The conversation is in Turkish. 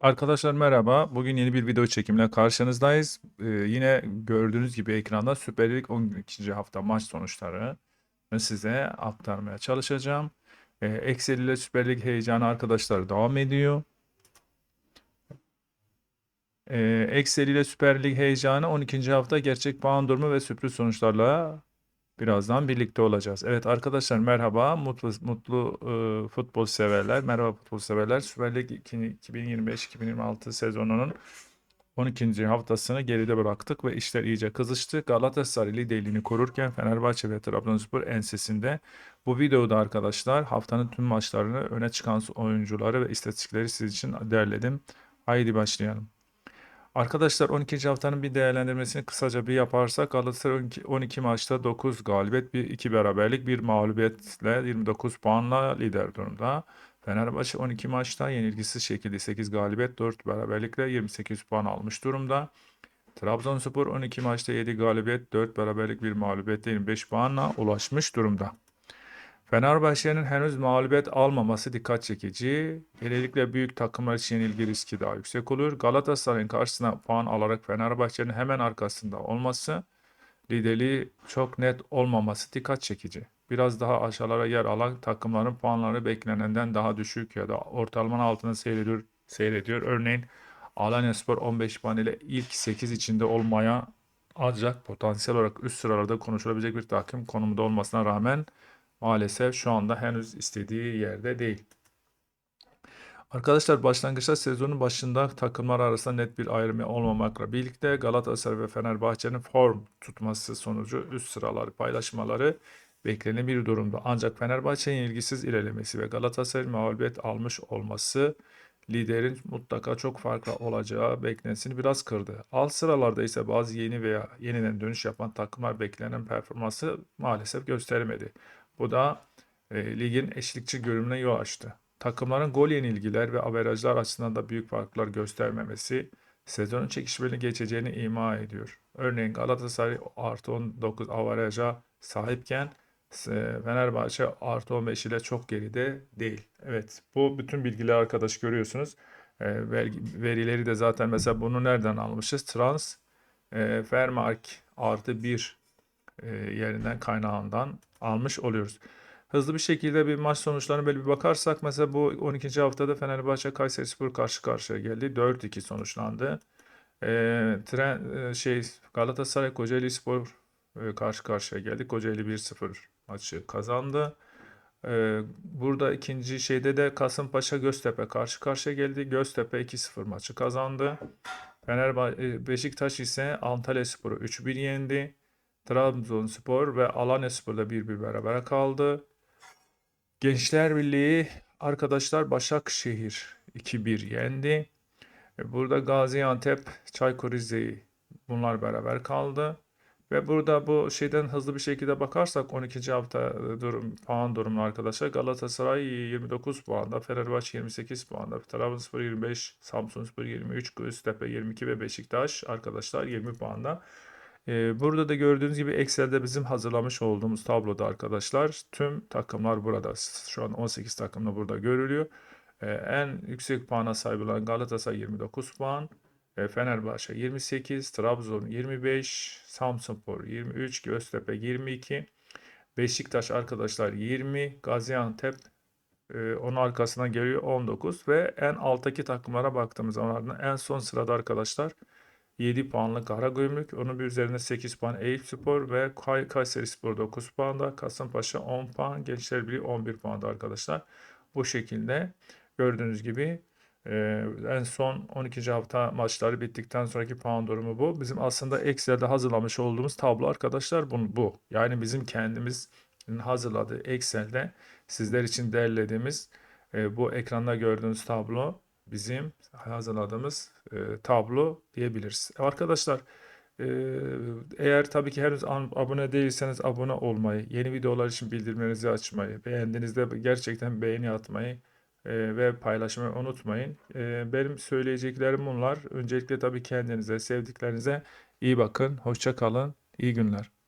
Arkadaşlar merhaba. Bugün yeni bir video çekimle karşınızdayız. Ee, yine gördüğünüz gibi ekranda Süper Lig 12. hafta maç sonuçlarını size aktarmaya çalışacağım. Ee, Excel ile Süper Lig heyecanı arkadaşlar devam ediyor. Ee, Excel ile Süper Lig heyecanı 12. hafta gerçek puan durumu ve sürpriz sonuçlarla birazdan birlikte olacağız. Evet arkadaşlar merhaba. Mutlu mutlu e, futbol severler. Merhaba futbol severler. Süper Lig 2025-2026 sezonunun 12. haftasını geride bıraktık ve işler iyice kızıştı. Galatasaray liderliğini korurken Fenerbahçe ve Trabzonspor ensesinde. Bu videoda arkadaşlar haftanın tüm maçlarını öne çıkan oyuncuları ve istatistikleri siz için derledim. Haydi başlayalım. Arkadaşlar 12. haftanın bir değerlendirmesini kısaca bir yaparsak Galatasaray 12, 12 maçta 9 galibiyet, 1 2 beraberlik, 1 mağlubiyetle 29 puanla lider durumda. Fenerbahçe 12 maçta yenilgisiz şekilde 8 galibiyet, 4 beraberlikle 28 puan almış durumda. Trabzonspor 12 maçta 7 galibiyet, 4 beraberlik, 1 mağlubiyetle 25 puanla ulaşmış durumda. Fenerbahçe'nin henüz mağlubiyet almaması dikkat çekici. Genellikle büyük takımlar için yenilgi riski daha yüksek olur. Galatasaray'ın karşısına puan alarak Fenerbahçe'nin hemen arkasında olması, liderliği çok net olmaması dikkat çekici. Biraz daha aşağılara yer alan takımların puanları beklenenden daha düşük ya da ortalamanın altında seyrediyor. seyrediyor. Örneğin Alanyaspor 15 puan ile ilk 8 içinde olmaya ancak potansiyel olarak üst sıralarda konuşulabilecek bir takım konumunda olmasına rağmen maalesef şu anda henüz istediği yerde değil. Arkadaşlar başlangıçta sezonun başında takımlar arasında net bir ayrım olmamakla birlikte Galatasaray ve Fenerbahçe'nin form tutması sonucu üst sıraları paylaşmaları beklenen bir durumda. Ancak Fenerbahçe'nin ilgisiz ilerlemesi ve Galatasaray'ın mağlubiyet almış olması liderin mutlaka çok farklı olacağı beklentisini biraz kırdı. Alt sıralarda ise bazı yeni veya yeniden dönüş yapan takımlar beklenen performansı maalesef gösteremedi. Bu da e, ligin eşlikçi görünümüne yol açtı. Takımların gol yenilgiler ve averajlar açısından da büyük farklar göstermemesi sezonun çekişmeli geçeceğini ima ediyor. Örneğin Galatasaray artı 19 averaja sahipken e, Fenerbahçe artı 15 ile çok geride değil. Evet bu bütün bilgileri arkadaş görüyorsunuz. E, verileri de zaten mesela bunu nereden almışız? Trans e, Fermark artı 1 e, yerinden kaynağından almış oluyoruz. Hızlı bir şekilde bir maç sonuçlarına böyle bir bakarsak mesela bu 12. haftada Fenerbahçe Kayserispor karşı karşıya geldi. 4-2 sonuçlandı. E, tren e, şey Galatasaray Kocaeli Spor e, karşı karşıya geldi. Kocaeli 1-0 maçı kazandı. E, burada ikinci şeyde de Kasımpaşa Göztepe karşı karşıya geldi. Göztepe 2-0 maçı kazandı. Fenerbahçe e, Beşiktaş ise Antalya Spor'u 3-1 yendi. Trabzonspor ve Alanyaspor'da 1-1 beraber kaldı. Gençler Birliği arkadaşlar Başakşehir 2-1 yendi. E, burada Gaziantep, Çaykur Rize'yi bunlar beraber kaldı. Ve burada bu şeyden hızlı bir şekilde bakarsak 12. hafta durum, puan durumunu arkadaşlar Galatasaray 29 puanda, Fenerbahçe 28 puanda, Trabzonspor 25, Samsunspor 23, Göztepe 22 ve Beşiktaş arkadaşlar 20 puanda. Ee, burada da gördüğünüz gibi Excel'de bizim hazırlamış olduğumuz tabloda arkadaşlar tüm takımlar burada. Şu an 18 takımla burada görülüyor. Ee, en yüksek puana sahip olan Galatasaray 29 puan. E, Fenerbahçe 28, Trabzon 25, Samsunspor 23, Göztepe 22, Beşiktaş arkadaşlar 20, Gaziantep e, onun arkasına geliyor 19 ve en alttaki takımlara baktığımız zaman en son sırada arkadaşlar 7 puanlı Karagümrük. Onun bir üzerine 8 puan Eyüpspor ve Kay Kayseri Spor 9 puanda. Kasımpaşa 10 puan. Gençler Birliği 11 puanda arkadaşlar. Bu şekilde gördüğünüz gibi ee, en son 12. hafta maçları bittikten sonraki puan durumu bu. Bizim aslında Excel'de hazırlamış olduğumuz tablo arkadaşlar bu. bu. Yani bizim kendimiz hazırladığı Excel'de sizler için derlediğimiz e, bu ekranda gördüğünüz tablo bizim hazırladığımız e, tablo diyebiliriz. Arkadaşlar e, eğer tabii ki henüz abone değilseniz abone olmayı, yeni videolar için bildirimlerinizi açmayı, beğendiğinizde gerçekten beğeni atmayı e, ve paylaşmayı unutmayın. E, benim söyleyeceklerim bunlar. Öncelikle tabii kendinize, sevdiklerinize iyi bakın. Hoşça kalın. İyi günler.